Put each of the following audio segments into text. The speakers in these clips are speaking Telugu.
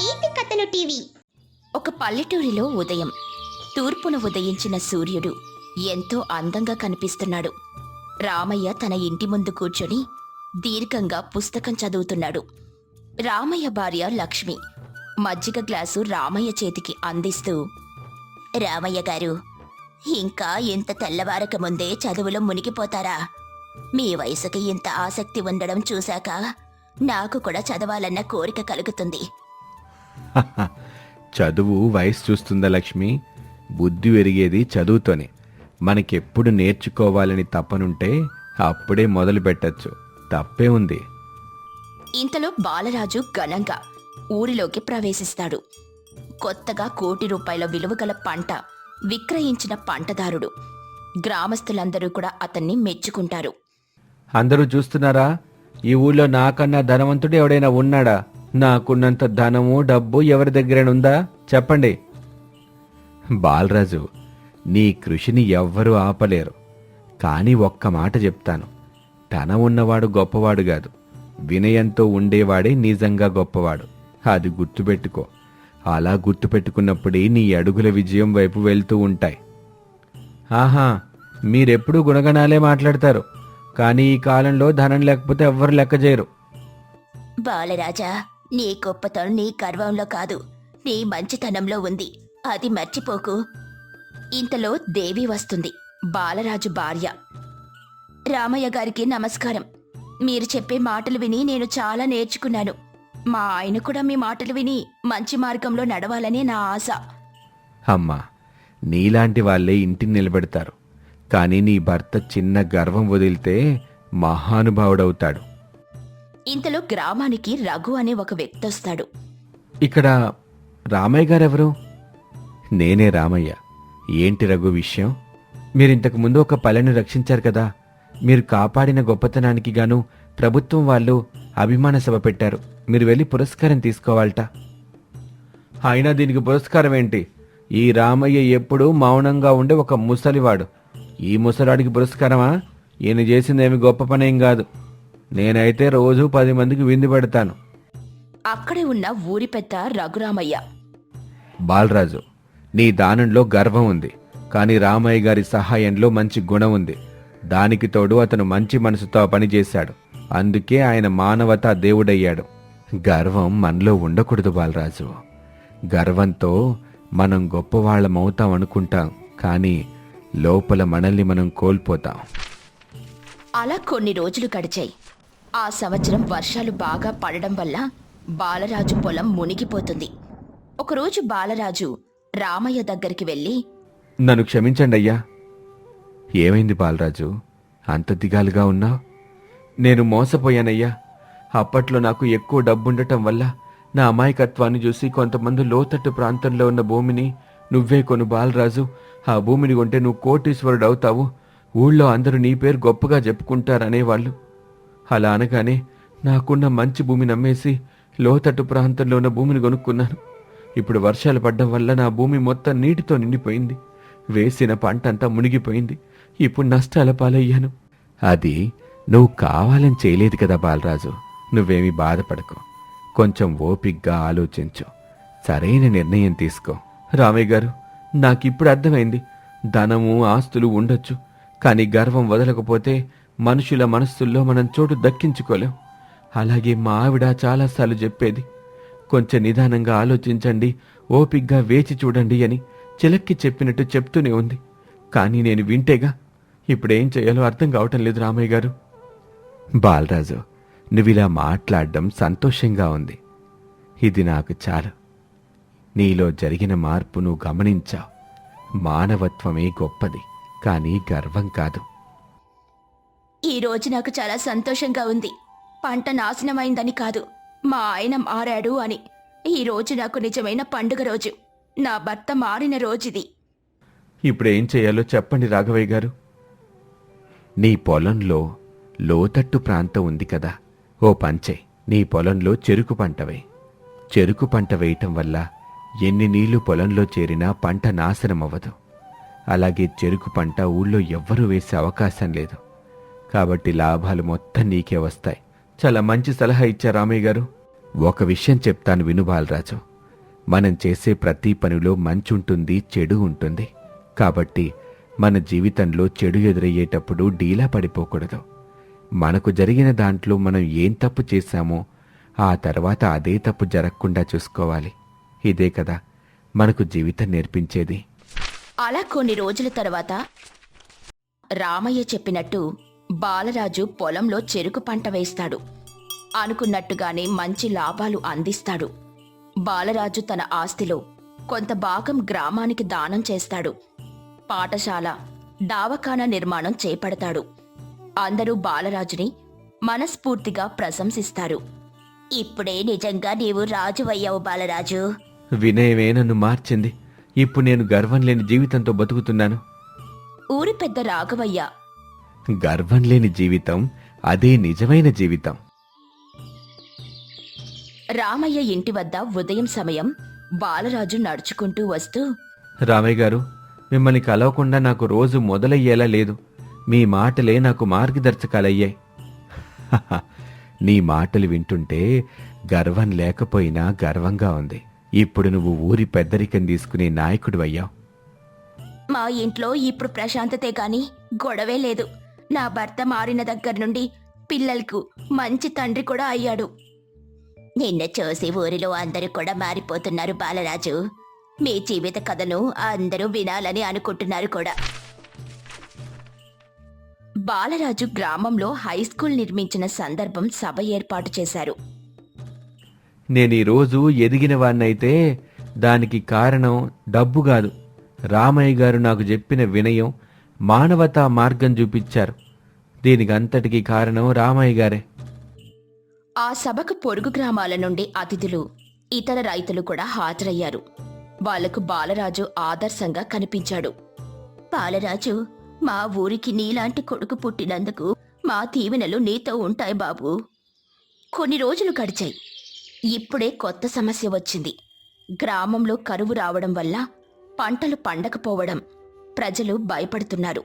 నీతి కథలు టీవీ. ఒక పల్లెటూరిలో ఉదయం తూర్పున ఉదయించిన సూర్యుడు ఎంతో అందంగా కనిపిస్తున్నాడు. రామయ్య తన ఇంటి ముందు కూర్చొని దీర్ఘంగా పుస్తకం చదువుతున్నాడు. రామయ్య భార్య లక్ష్మి మజ్జిగ గ్లాసు రామయ్య చేతికి అందిస్తూ రామయ్య గారు ఇంకా ఇంత తెల్లవారక ముందే చదువులో మునిగిపోతారా? మీ వయసుకి ఇంత ఆసక్తి ఉండడం చూశాక నాకు కూడా చదవాలన్న కోరిక కలుగుతుంది. చదువు వయసు చూస్తుందా లక్ష్మి? బుద్ధి పెరిగేది చదువుతోనే. మనకెప్పుడు నేర్చుకోవాలని తప్పనుంటే అప్పుడే మొదలు పెట్టచ్చు. తప్పే ఉంది. ఇంతలో బాలరాజు ఘనంగా ఊరిలోకి ప్రవేశిస్తాడు. కొత్తగా కోటి రూపాయల విలువ గల పంట విక్రయించిన పంటదారుడు. గ్రామస్తులందరూ కూడా అతన్ని మెచ్చుకుంటారు. అందరూ చూస్తున్నారా? ఈ ఊళ్ళో నాకన్నా ధనవంతుడు ఎవడైనా ఉన్నాడా? నాకున్నంత ధనము డబ్బు ఎవరి దగ్గరనుందా? చెప్పండి. బాలరాజు నీ కృషిని ఎవ్వరూ ఆపలేరు. కానీ ఒక్క మాట చెప్తాను. తన ఉన్నవాడు గొప్పవాడు కాదు. వినయంతో ఉండేవాడే నిజంగా గొప్పవాడు. అది గుర్తుపెట్టుకో. అలా గుర్తుపెట్టుకున్నప్పుడే నీ అడుగుల విజయం వైపు వెళ్తూ ఉంటాయి. ఆహా మీరెప్పుడూ గుణగణాలే మాట్లాడతారు. కానీ ఈ కాలంలో ధనం లేకపోతే ఎవ్వరు లెక్క చేయరు. బాలరాజా నీ గొప్పతనం నీ గర్వంలో కాదు. నీ మంచితనంలో ఉంది. అది మర్చిపోకు. ఇంతలో దేవి వస్తుంది. బాలరాజు భార్య. రామయ్య గారికి నమస్కారం. మీరు చెప్పే మాటలు విని నేను చాలా నేర్చుకున్నాను. మా ఆయన కూడా మీ మాటలు విని మంచి మార్గంలో నడవాలనే నా ఆశ. అమ్మా నీలాంటి వాళ్ళే ఇంటిని నిలబెడతారు. కానీ నీ భర్త చిన్న గర్వం వదిలితే మహానుభావుడవుతాడు. ఇంతలో గ్రామానికి రఘు అనే ఒక వ్యక్తి వస్తాడు. ఇక్కడ రామయ్య గారెవరు? నేనే రామయ్య. ఏంటి రఘు విషయం? మీరింతకు ముందు ఒక పల్లెను రక్షించారు కదా. మీరు కాపాడిన గొప్పతనానికి గాను ప్రభుత్వం వాళ్ళు అభిమాన సభ పెట్టారు. మీరు వెళ్ళి పురస్కారం తీసుకోవాలట. అయినా దీనికి పురస్కారం ఏంటి? ఈ రామయ్య ఎప్పుడూ మౌనంగా ఉండే ఒక ముసలివాడు. ఈ ముసలాడికి పురస్కారమా? ఈయన చేసిందేమి గొప్ప పనేం కాదు. నేనైతే రోజు పది మందికి విందు పెడతాను. అక్కడే ఉన్న ఊరి పెద్ద రఘురామయ్య. బాలరాజు నీ దానంలో గర్వం ఉంది కానీ రామయ్య గారి సహాయంలో మంచి గుణం ఉంది. దానికి తోడు అతను మంచి మనసుతో పనిచేశాడు అందుకే ఆయన మానవతా దేవుడయ్యాడు. గర్వం మనలో ఉండకూడదు బాలరాజు. గర్వంతో మనం గొప్పవాళ్ళమవుతాం అనుకుంటాం కానీ లోపల మనల్ని మనం కోల్పోతాం. అలా కొన్ని రోజులు గడిచాయి. ఆ సంవత్సరం వర్షాలు బాగా పడడం వల్ల బాలరాజు పొలం మునిగిపోతుంది. ఒకరోజు బాలరాజు రామయ్య దగ్గరికి వెళ్ళి నన్ను క్షమించండి అయ్యా. ఏమైంది బాలరాజు? అంత దిగాలుగా ఉన్నావు నేను మోసపోయానయ్యా. అప్పట్లో నాకు ఎక్కువ డబ్బుండటం వల్ల నా అమాయకత్వాన్ని చూసి కొంతమంది లోతట్టు ప్రాంతంలో ఉన్న భూమిని నువ్వే కొను బాలరాజు. ఆ భూమిని కొంటే నువ్వు కోటీశ్వరుడు అవుతావు ఊళ్ళో అందరూ నీ పేరు గొప్పగా చెప్పుకుంటారనేవాళ్ళు. అలా అనగానే నాకున్న మంచి భూమిని అమ్మేసి లోతట్టు ప్రాంతంలో ఉన్న భూమిని కొనుక్కున్నాను ఇప్పుడు వర్షాలు పడ్డం వల్ల నా భూమి మొత్తం నీటితో నిండిపోయింది. వేసిన పంట అంతా మునిగిపోయింది. ఇప్పుడు నష్టాల పాలయ్యాను. అది నువ్వు కావాలని చేయలేదు కదా బాలరాజు. నువ్వేమీ బాధపడకు. కొంచెం ఓపిగ్గా ఆలోచించు. సరైన నిర్ణయం తీసుకో. రామయ్య గారు నాకిప్పుడు అర్థమైంది. ధనము ఆస్తులు ఉండొచ్చు. కానీ గర్వం వదలకపోతే మనుషుల మనస్సుల్లో మనం చోటు దక్కించుకోలేం. అలాగే మా ఆవిడ చాలాసార్లు చెప్పేది కొంచెం నిదానంగా ఆలోచించండి ఓపిగ్గా వేచి చూడండి అని చిలక్కి చెప్పినట్టు చెప్తూనే ఉంది. కానీ నేను వింటేగా ఇప్పుడేం చేయాలో అర్థం కావటం లేదు రామయ్య గారు. బాలరాజు నువ్విలా మాట్లాడడం సంతోషంగా ఉంది. ఇది నాకు చాలు. నీలో జరిగిన మార్పును గమనించావు. మానవత్వమే గొప్పది కానీ గర్వం కాదు. ఈ రోజు నాకు చాలా సంతోషంగా ఉంది. పంట నాశనమైందని కాదు మా ఆయన మారాడు అని. ఈ రోజు నాకు నిజమైన పండుగ రోజు. నా భర్త మారిన రోజుది. ఇప్పుడు ఏం చేయాలో చెప్పండి రాఘవయ్య గారు. నీ పొలంలో లోతట్టు ప్రాంతం ఉంది కదా. ఓ పంచే నీ పొలంలో చెరుకు పంట చెరుకు పంట వేయటం వల్ల ఎన్ని నీళ్ళు పొలంలో చేరినా పంట నాశనం అవ్వదు అలాగే చెరుకు పంట ఊళ్ళో ఎవ్వరూ వేసే అవకాశం లేదు. కాబట్టి లాభాలు మొత్తం నీకే వస్తాయి. చాలా మంచి సలహా ఇచ్చారు రామయ్య గారు. ఒక విషయం చెప్తాను విను బాలరాజు. మనం చేసే ప్రతి పనిలో మంచి ఉంటుంది చెడు ఉంటుంది. కాబట్టి మన జీవితంలో చెడు ఎదురయ్యేటప్పుడు డీలా పడిపోకూడదు. మనకు జరిగిన దాంట్లో మనం ఏం తప్పు చేశామో ఆ తర్వాత అదే తప్పు జరగకుండా చూసుకోవాలి. ఇదే కదా మనకు జీవితం నేర్పించేది. అలా కొన్ని రోజుల తర్వాత రామయ్య చెప్పినట్టు బాలరాజు పొలంలో చెరుకు పంట వేస్తాడు. అనుకున్నట్టుగానే మంచి లాభాలు అందిస్తాడు. బాలరాజు తన ఆస్తిలో కొంత భాగం గ్రామానికి దానం చేస్తాడు. పాఠశాల దావఖానా నిర్మాణం చేపడతాడు. అందరూ బాలరాజుని మనస్ఫూర్తిగా ప్రశంసిస్తారు. ఇప్పుడే నిజంగా నీవు రాజువయ్యావు బాలరాజు. వినయమే నన్ను మార్చింది. ఇప్పుడు నేను గర్వం లేని జీవితంతో బతుకుతున్నాను. ఊరి పెద్ద రాఘవయ్య గర్వం లేని జీవితం అదే నిజమైన జీవితం. రామయ్య ఇంటి వద్ద ఉదయం సమయం బాలరాజు నడుచుకుంటూ వస్తూ రామయ్య గారు మిమ్మల్ని కలవకుండా నాకు రోజు మొదలయ్యేలా లేదు. మీ మాటలే నాకు మార్గదర్శకాలయ్యాయి. నీ మాటలు వింటుంటే గర్వం లేకపోయినా గర్వంగా ఉంది. ఇప్పుడు నువ్వు ఊరి పెద్దరికం తీసుకునే నాయకుడు అయ్యావు. మా ఇంట్లో ఇప్పుడు ప్రశాంతతే గాని గొడవే లేదు. నా భర్త మారిన దగ్గర నుండి పిల్లలకు మంచి తండ్రి కూడా అయ్యాడు. నిన్న చూసి ఊరిలో అందరూ కూడా మారిపోతున్నారు బాలరాజు. మీ జీవిత కథను అందరూ వినాలని అనుకుంటున్నారు కూడా. బాలరాజు గ్రామంలో హై స్కూల్ నిర్మించిన సందర్భం సభ ఏర్పాటు చేశారు. నేను ఈరోజు ఎదిగిన వాణ్ణైతే దానికి కారణం డబ్బు కాదు. రామయ్య గారు నాకు చెప్పిన వినయం మానవతా మార్గం చూపించారు. దీనికి అంతటికి కారణం రామయ్య గారే. ఆ సభకు పొరుగు గ్రామాల నుండి అతిథులు ఇతర రైతులు కూడా హాజరయ్యారు. వాళ్ళకు బాలరాజు ఆదర్శంగా కనిపించాడు. బాలరాజు మా ఊరికి నీలాంటి కొడుకు పుట్టినందుకు మా దీవెనలు నీతో ఉంటాయి బాబు. కొన్ని రోజులు గడిచాయి. ఇప్పుడే కొత్త సమస్య వచ్చింది. గ్రామంలో కరువు రావడం వల్ల పంటలు పండకపోవడం ప్రజలు భయపడుతున్నారు.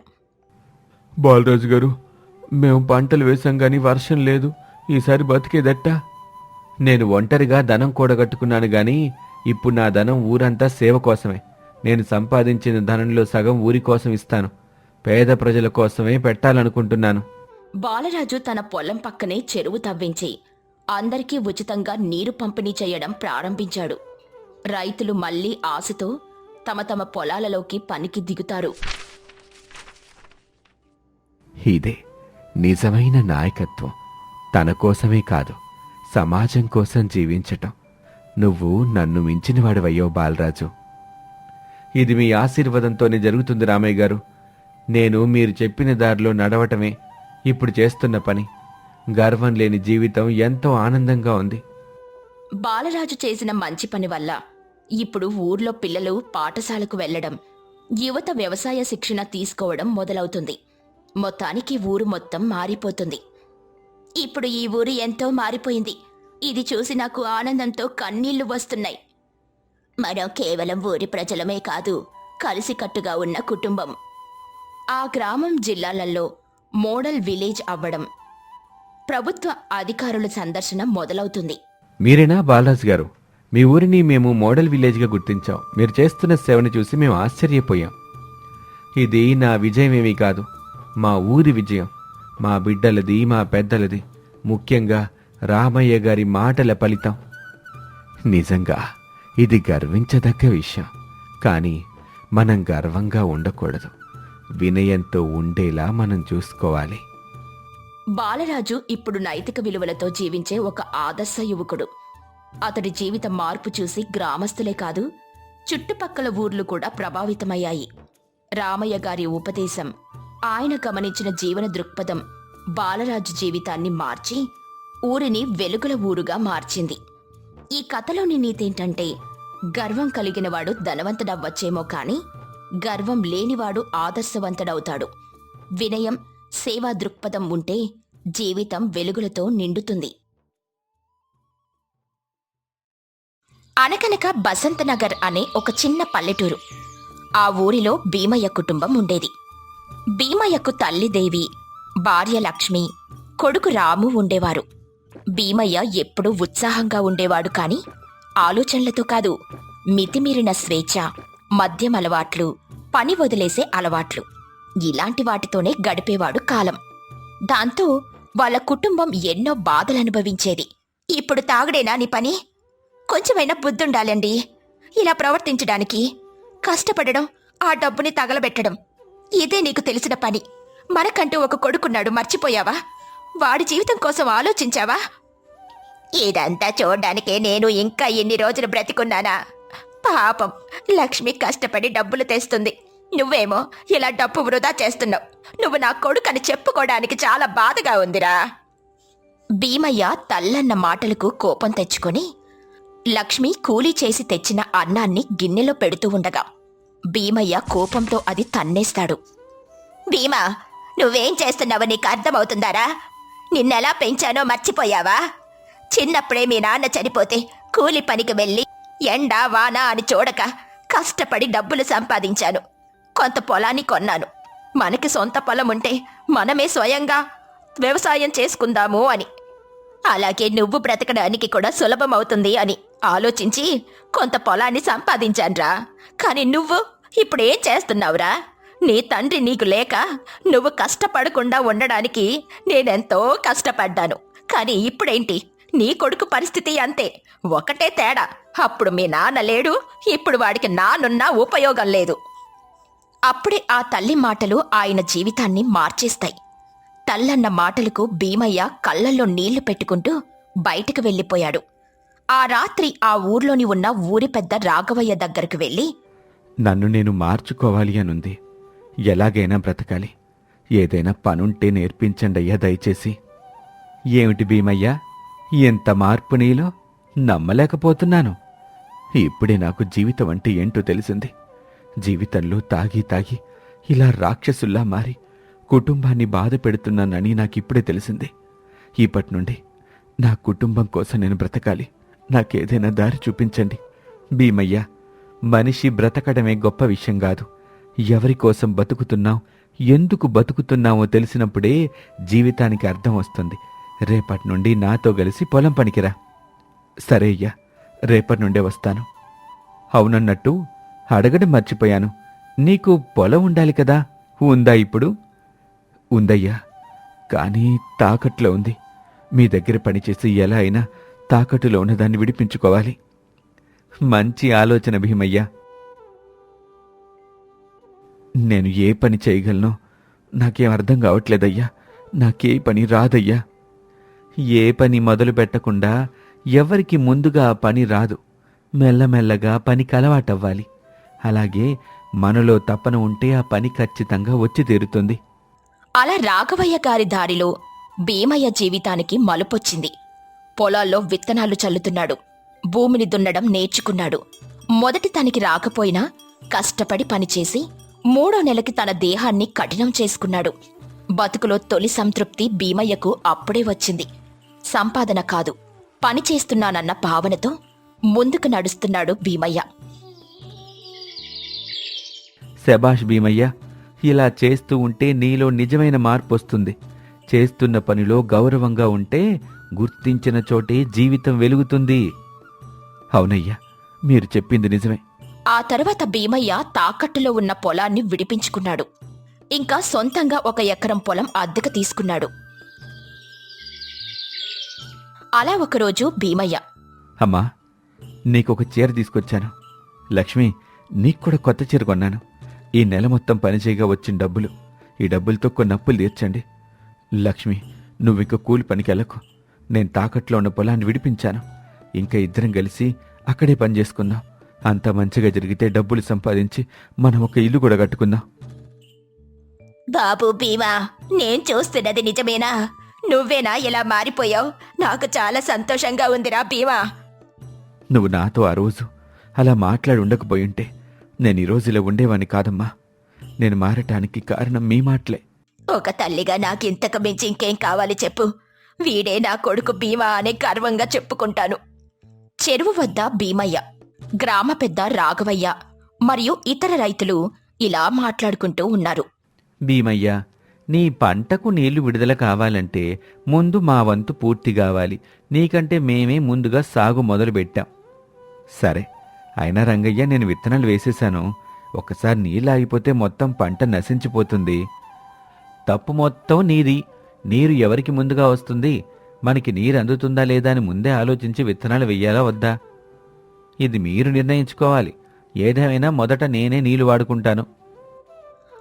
బాలరాజు గారు మేము పంటలు వేసాం గాని వర్షం లేదు. ఈసారి బతికేదట్టా? నేను ఒంటరిగా ధనం కూడగట్టుకున్నాను గాని ఇప్పుడు నా ధనం ఊరంతా సేవ కోసమే. నేను సంపాదించిన ధనంలో సగం ఊరి కోసం ఇస్తాను. పేద ప్రజల కోసమే పెట్టాలనుకుంటున్నాను. బాలరాజు తన పొలం పక్కనే చెరువు తవ్వించి అందరికీ ఉచితంగా నీరు పంపిణీ చేయడం ప్రారంభించాడు. రైతులు మళ్ళీ ఆశతో తమ తమ పొలాలలోకి పనికి దిగుతారు. ఇదే నిజమైన నాయకత్వం. తన కోసమే కాదు సమాజం కోసం జీవించటం. నువ్వు నన్ను మించినవాడివయ్యో బాలరాజు. ఇది మీ ఆశీర్వాదంతోనే జరుగుతుంది రామయ్య గారు. నేను మీరు చెప్పిన దారిలో నడవటమే ఇప్పుడు చేస్తున్న పని. గర్వం లేని జీవితం ఎంతో ఆనందంగా ఉంది. బాలరాజు చేసిన మంచి పని వల్ల ఇప్పుడు ఊర్లో పిల్లలు పాఠశాలకు వెళ్ళడం యువత వ్యవసాయ శిక్షణ తీసుకోవడం మొదలవుతుంది. మొత్తానికి ఊరు మొత్తం మారిపోతుంది. ఇప్పుడు ఈ ఊరు ఎంతో మారిపోయింది. ఇది చూసి నాకు ఆనందంతో కన్నీళ్ళు వస్తున్నాయి. మనం కేవలం ఊరి ప్రజలమే కాదు కలిసికట్టుగా ఉన్న కుటుంబం. ఆ గ్రామం జిల్లాలలో మోడల్ విలేజ్ అవ్వడం ప్రభుత్వ అధికారుల సందర్శన మొదలవుతుంది. మీరేనా బాలాజ్ గారు? మీ ఊరిని మేము మోడల్ విలేజ్గా గుర్తించాం. మీరు చేస్తున్న సేవని చూసి మేము ఆశ్చర్యపోయాం. ఇది నా విజయమేమీ కాదు. మా ఊరి విజయం. మా బిడ్డలది మా పెద్దలది. ముఖ్యంగా రామయ్య గారి మాటల ఫలితం. నిజంగా ఇది గర్వించదగ్గ విషయం. కానీ మనం గర్వంగా ఉండకూడదు. వినయంతో ఉండేలా మనం చూసుకోవాలి. బాలరాజు ఇప్పుడు నైతిక విలువలతో జీవించే ఒక ఆదర్శ యువకుడు. అతడి జీవిత మార్పు చూసి గ్రామస్తులే కాదు చుట్టుపక్కల ఊర్లు కూడా ప్రభావితమయ్యాయి. రామయ్య గారి ఉపదేశం ఆయన గమనించిన జీవన దృక్పథం బాలరాజు జీవితాన్ని మార్చి ఊరిని వెలుగుల ఊరుగా మార్చింది. ఈ కథలోని నీతేంటంటే గర్వం కలిగినవాడు ధనవంతుడవ్వచ్చేమో కాని గర్వం లేనివాడు ఆదర్శవంతుడవుతాడు. వినయం సేవా దృక్పథం ఉంటే జీవితం వెలుగులతో నిండుతుంది. అనకనక బసంతనగర్ అనే ఒక చిన్న పల్లెటూరు. ఆ ఊరిలో భీమయ్య కుటుంబం ఉండేది. భీమయ్యకు తల్లిదేవి భార్య లక్ష్మి కొడుకు రాము ఉండేవారు. భీమయ్య ఎప్పుడూ ఉత్సాహంగా ఉండేవాడు కాని ఆలోచనలతో కాదు మితిమీరిన స్వేచ్ఛ మద్యం అలవాట్లు పని వదిలేసే అలవాట్లు ఇలాంటి వాటితోనే గడిపేవాడు కాలం. దాంతో వాళ్ళ కుటుంబం ఎన్నో బాధలు అనుభవించేది. ఇప్పుడు తాగడేనా నీ పని? కొంచెమైనా బుద్ధుండాలండి. ఇలా ప్రవర్తించడానికి కష్టపడడం ఆ డబ్బుని తగలబెట్టడం ఇదే నీకు తెలిసిన పని. మనకంటూ ఒక కొడుకున్నాడు మర్చిపోయావా? వాడి జీవితం కోసం ఆలోచించావా? ఇదంతా చూడ్డానికే నేను ఇంకా ఎన్ని రోజులు బ్రతికున్నానా? పాపం లక్ష్మి కష్టపడి డబ్బులు తెస్తుంది. నువ్వేమో ఇలా డబ్బు వృధా చేస్తున్నావు. నువ్వు నా కొడుకని చెప్పుకోవడానికి చాలా బాధగా ఉందిరా. భీమయ్య తల్లన్న మాటలకు కోపం తెచ్చుకొని లక్ష్మి కూలీ చేసి తెచ్చిన అన్నాన్ని గిన్నెలో పెడుతూ ఉండగా భీమయ్య కోపంతో అది తన్నేస్తాడు. భీమా నువ్వేం చేస్తున్నావో నీకు అర్థమవుతుందారా? నిన్నెలా పెంచానో మర్చిపోయావా? చిన్నప్పుడే మీ నాన్న చనిపోతే కూలి పనికి వెళ్ళి ఎండ వాన అని చూడక కష్టపడి డబ్బులు సంపాదించాను. కొంత పొలాన్ని కొన్నాను. మనకి సొంత పొలం ఉంటే మనమే స్వయంగా వ్యవసాయం చేసుకుందాము అని. అలాగే నువ్వు బ్రతకడానికి కూడా సులభమవుతుంది అని. ఆలోచించి కొంత పొలాన్ని సంపాదించాన్రా. కానీ నువ్వు ఇప్పుడేం చేస్తున్నావురా? నీ తండ్రి నీకు లేక నువ్వు కష్టపడకుండా ఉండడానికి నేనెంతో కష్టపడ్డాను. కానీ ఇప్పుడేంటి? నీ కొడుకు పరిస్థితి అంతే. ఒకటే తేడా. అప్పుడు మీ నాన్న లేడు ఇప్పుడు వాడికి నానున్నా ఉపయోగం లేదు. అప్పుడే ఆ తల్లి మాటలు ఆయన జీవితాన్ని మార్చేస్తాయి. తల్లన్న మాటలకు భీమయ్య కళ్ళల్లో నీళ్ళు పెట్టుకుంటూ బయటకు వెళ్ళిపోయాడు. ఆ రాత్రి ఆ ఊర్లోని ఉన్న ఊరి పెద్ద రాఘవయ్య దగ్గరకు వెళ్ళి నన్ను నేను మార్చుకోవాలి అనుంది. ఎలాగైనా బ్రతకాలి. ఏదైనా పనుంటే నేర్పించండి అయ్యా దయచేసి. ఏమిటి భీమయ్యా? ఎంత మార్పు నీలో? నమ్మలేకపోతున్నాను. ఇప్పుడే నాకు జీవితం అంటే ఏంటో తెలిసింది. జీవితంలో తాగి తాగి ఇలా రాక్షసుల్లా మారి కుటుంబాన్ని బాధ పెడుతున్నానని నాకిప్పుడే తెలిసింది. ఇప్పటి నుండి నా కుటుంబం కోసం నేను బ్రతకాలి. నాకేదైనా దారి చూపించండి. భీమయ్య మనిషి బ్రతకడమే గొప్ప విషయం కాదు. ఎవరి కోసం బతుకుతున్నాం ఎందుకు బతుకుతున్నామో తెలిసినప్పుడే జీవితానికి అర్థం వస్తుంది. రేపటి నుండి నాతో కలిసి పొలం పనికిరా. సరే అయ్యా రేపటి నుండే వస్తాను. అవునన్నట్టు అడగడం మర్చిపోయాను. నీకు పొలం ఉండాలి కదా ఉందా ఇప్పుడు? ఉందయ్యా కానీ తాకట్లో ఉంది. మీ దగ్గర పనిచేసి ఎలా అయినా తాకట్టులో ఉన్నదాన్ని విడిపించుకోవాలి. మంచి ఆలోచన భీమయ్యా. నేను ఏ పని చేయగలనో? నాకేం అర్థం కావట్లేదయ్యా. నాకే పని రాదయ్యా. ఏ పని మొదలు పెట్టకుండా ఎవరికి ముందుగా ఆ పని రాదు. మెల్లమెల్లగా పనికి అలవాటవ్వాలి. అలాగే మనలో తపన ఉంటే ఆ పని ఖచ్చితంగా వచ్చి తీరుతుంది. అలా రాఘవయ్య గారి దారిలో భీమయ్య జీవితానికి మలుపొచ్చింది. పొలాల్లో విత్తనాలు చల్లుతున్నాడు. భూమిని దున్నడం నేర్చుకున్నాడు. మొదటి తనకి రాకపోయినా కష్టపడి పనిచేసి మూడో నెలకి తన దేహాన్ని కఠినం చేసుకున్నాడు. బతుకులో తొలి సంతృప్తి భీమయ్యకు అప్పుడే వచ్చింది. సంపాదన కాదు పని చేస్తున్నానన్న భావనతో ముందుకు నడుస్తున్నాడు భీమయ్య. శబాష్ భీమయ్య ఇలా చేస్తూ ఉంటే నీలో నిజమైన మార్పు వస్తుంది చేస్తున్న పనిలో గౌరవంగా ఉంటే గుర్తించిన చోటే జీవితం వెలుగుతుంది. అవునయ్యా మీరు చెప్పింది నిజమే. ఆ తర్వాత భీమయ్య తాకట్టులో ఉన్న పొలాన్ని విడిపించుకున్నాడు. ఇంకా సొంతంగా ఒక ఎకరం పొలం అద్దెకు తీసుకున్నాడు. అలా ఒకరోజు భీమయ్య అమ్మా నీకొక చీర తీసుకొచ్చాను. లక్ష్మి నీకు కూడా కొత్త చీర కొన్నాను. ఈ నెల మొత్తం పనిచేయగా వచ్చిన డబ్బులు. ఈ డబ్బులతో కొన్ని అప్పులు తీర్చండి. లక్ష్మి నువ్వింక కూలి పనికి వెళ్ళకు. నేను తాకట్లో ఉన్న పొలాన్ని విడిపించాను. ఇంకా ఇద్దరం కలిసి అక్కడే పని చేసుకుందాం. అంత మంచిగా జరిగితే డబ్బులు సంపాదించి మనం ఒక ఇల్లు కూడా కట్టుకుందాం. బాబు భీమా నేను చూస్తున్నది నిజమేనా? నువ్వేనా ఇలా మారిపోయావు? నాకు చాలా సంతోషంగా ఉందిరా భీమా. నువ్వు నాతో ఆ రోజు అలా మాట్లాడి ఉండకపోయుంటే నేను ఈ రోజు ఇలా ఉండేవాణ్ణి కాదమ్మా. నేను మారటానికి కారణం మీ మాటలే. ఒక తల్లిగా నాకింతకు మించి ఇంకేం కావాలి చెప్పు. వీడే నా కొడుకు భీమా అనే గర్వంగా చెప్పుకుంటాను. చెరువు వద్ద భీమయ్య గ్రామ పెద్ద రాఘవయ్య మరియు ఇతర రైతులు ఇలా మాట్లాడుకుంటూ ఉన్నారు. భీమయ్య నీ పంటకు నీళ్ళు విడుదల కావాలంటే ముందు మా వంతు పూర్తి కావాలి. నీకంటే మేమే ముందుగా సాగు మొదలుపెట్టాం. సరే అయినా రంగయ్య నేను విత్తనాలు వేసేశాను. ఒకసారి నీళ్ళు ఆగిపోతే మొత్తం పంట నశించిపోతుంది. తప్పు మొత్తం నీది. నీరు ఎవరికి ముందుగా వస్తుంది? మనకి నీరు అందుతుందా లేదా అని ముందే ఆలోచించి విత్తనాలు వెయ్యాలా వద్దా? ఇది మీరు నిర్ణయించుకోవాలి. ఏదేమైనా మొదట నేనే నీళ్ళు వాడుకుంటాను.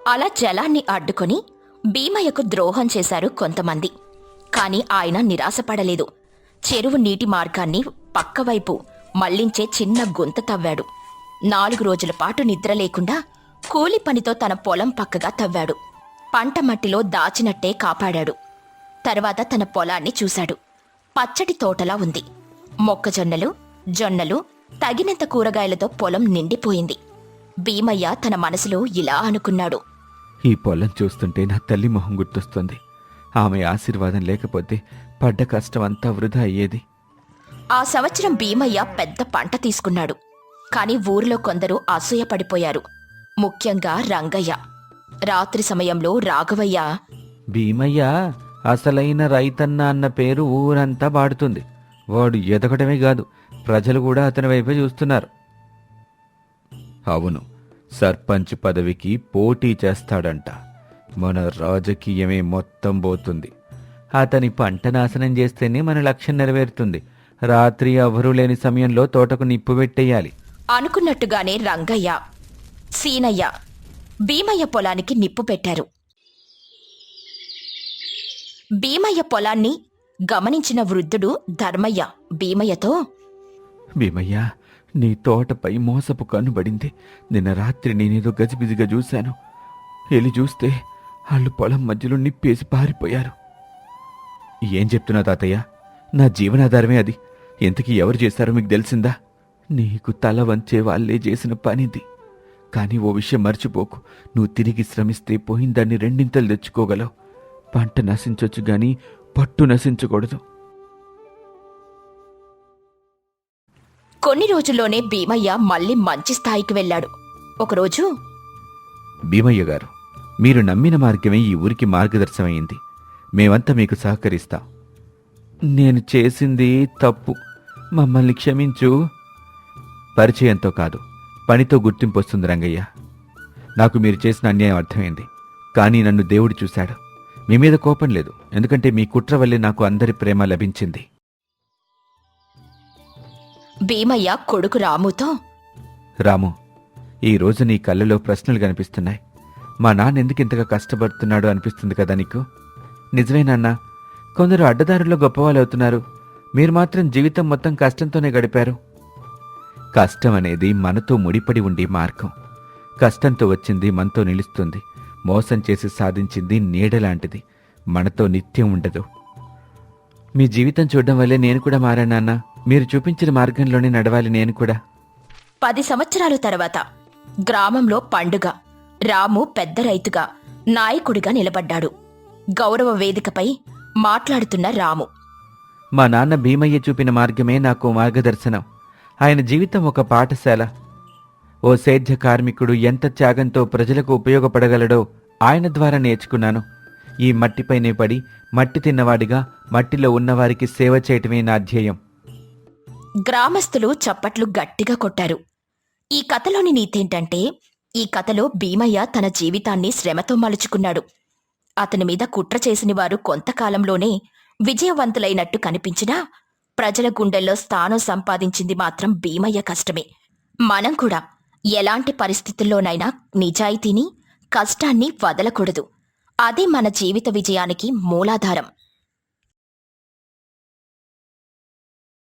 అలా జలాన్ని అడ్డుకొని భీమయ్యకు ద్రోహం చేశారు కొంతమంది. కాని ఆయన నిరాశపడలేదు. చెరువు నీటి మార్గాన్ని పక్కవైపు మళ్ళించే చిన్న గుంత తవ్వాడు. నాలుగు రోజుల పాటు నిద్ర లేకుండా కూలి పనితో తన పొలం పక్కగా తవ్వాడు. పంట మట్టిలో దాచినట్టే కాపాడాడు. తర్వాత తన పొలాన్ని చూశాడు. పచ్చటి తోటలా ఉంది. మొక్కజొన్నలు జొన్నలు తగినంత కూరగాయలతో పొలం నిండిపోయింది. భీమయ్య తన మనసులో ఇలా అనుకున్నాడు. ఈ పొలం చూస్తుంటే నా తల్లి మొహం గుర్తొస్తుంది. ఆమె ఆశీర్వాదం లేకపోతే పడ్డ కష్టం అంతా వృధా అయ్యేది. ఆ సంవత్సరం భీమయ్య పెద్ద పంట తీసుకున్నాడు. కాని ఊరిలో కొందరు అసూయపడిపోయారు. ముఖ్యంగా రంగయ్య. రాత్రి సమయంలో రాఘవయ్య భీమయ్య! అసలైన రైతన్న అన్న పేరు ఊరంతా పాడుతుంది వాడు ఎదగడమే కాదు ప్రజలు కూడా అతని వైపే చూస్తున్నారు. అవును సర్పంచ్ పదవికి పోటీ చేస్తాడంట. మన రాజకీయమే మొత్తం పోతుంది. అతని పంట నాశనం చేస్తేనే మన లక్ష్యం నెరవేరుతుంది. రాత్రి ఎవరూ లేని సమయంలో తోటకు నిప్పు పెట్టేయాలి. అనుకున్నట్టుగానే రంగయ్య సీనయ్య భీమయ్య పొలానికి నిప్పు పెట్టారు. భీమయ్య పొలాన్ని గమనించిన వృద్ధుడు ధర్మయ్య భీమయ్యతో భీమయ్య నీ తోటపై మోసపు కనుబడింది నిన్న రాత్రి నేనేదో గజిబిజిగా చూశాను. వెళ్ళి చూస్తే వాళ్ళు పొలం మధ్యలో నిప్పేసి పారిపోయారు. ఏం చెప్తున్నా తాతయ్య? నా జీవనాధారమే అది. ఎంతకీ ఎవరు చేశారో మీకు తెలిసిందా? నీకు తల వంచే వాళ్ళే చేసిన పనిది. కానీ ఓ విషయం మర్చిపోకు. నువ్వు తిరిగి శ్రమిస్తే పోయిందాన్ని రెండింతలు తెచ్చుకోగలవు. పంట నశించొచ్చు గాని పట్టు నశించకూడదు. కొన్ని రోజుల్లోనే భీమయ్య మళ్ళీ మంచి స్థాయికి వెళ్ళాడు. ఒకరోజు భీమయ్య గారు మీరు నమ్మిన మార్గమే ఈ ఊరికి మార్గదర్శనమైంది. మేమంతా మీకు సహకరిస్తాం. నేను చేసింది తప్పు. మమ్మల్ని క్షమించు. పరిచయంతో కాదు పనితో గుర్తింపు వస్తుంది రంగయ్య. నాకు మీరు చేసిన అన్యాయం అర్థమైంది కానీ నన్ను దేవుడు చూశాడు. మీ మీద కోపం లేదు. ఎందుకంటే మీ కుట్ర వల్లే నాకు అందరి ప్రేమ లభించింది. భీమయ్య కొడుకు రాముతో? రాము ఈ రోజు నీ కళ్ళలో ప్రశ్నలు కనిపిస్తున్నాయి. మా నాన్న ఎందుకు ఇంతగా కష్టపడుతున్నాడో అనిపిస్తుంది కదా నీకు? నిజమే నాన్న కొందరు అడ్డదారుల్లో గొప్పవాళ్ళు అవుతున్నారు. మీరు మాత్రం జీవితం మొత్తం కష్టంతోనే గడిపారు. కష్టం అనేది మనతో ముడిపడి ఉండే మార్గం. కష్టంతో వచ్చింది మనతో నిలుస్తుంది. మోసం చేసి సాధించింది నీడలాంటిది మనతో నిత్యం ఉండదు. మీ జీవితం చూడడం వల్లే నేను కూడా మారాను నాన్న. మీరు చూపించిన మార్గంలోనే నడవాలి నేను కూడా. పది సంవత్సరాల తర్వాత గ్రామంలో పండుగ. రాము పెద్ద రైతుగా నాయకుడిగా నిలబడ్డాడు. గౌరవ వేదికపై మాట్లాడుతున్న రాము. మా నాన్న భీమయ్య చూపిన మార్గమే నాకు మార్గదర్శనం. ఆయన జీవితం ఒక పాఠశాల. ఓ సేద్య కార్మికుడు ఎంత త్యాగంతో ప్రజలకు ఉపయోగపడగలడో ఆయన ద్వారా నేర్చుకున్నాను. ఈ మట్టిపైనే పడి మట్టి తిన్నవాడిగా మట్టిలో ఉన్నవారికి సేవ చేయటమే నా ధ్యేయం. గ్రామస్తులు చప్పట్లు గట్టిగా కొట్టారు. ఈ కథలోని నీతేంటంటే ఈ కథలో భీమయ్య తన జీవితాన్ని శ్రమతో మలుచుకున్నాడు. అతని మీద కుట్ర చేసిన వారు కొంతకాలంలోనే విజయవంతులైనట్టు కనిపించినా ప్రజల గుండెల్లో స్థానం సంపాదించింది మాత్రం భీమయ్య కష్టమే. మనం కూడా ఎలాంటి పరిస్థితుల్లోనైనా నిజాయితీని కష్టాన్ని వదలకూడదు. అదే మన జీవిత విజయానికి మూలాధారం.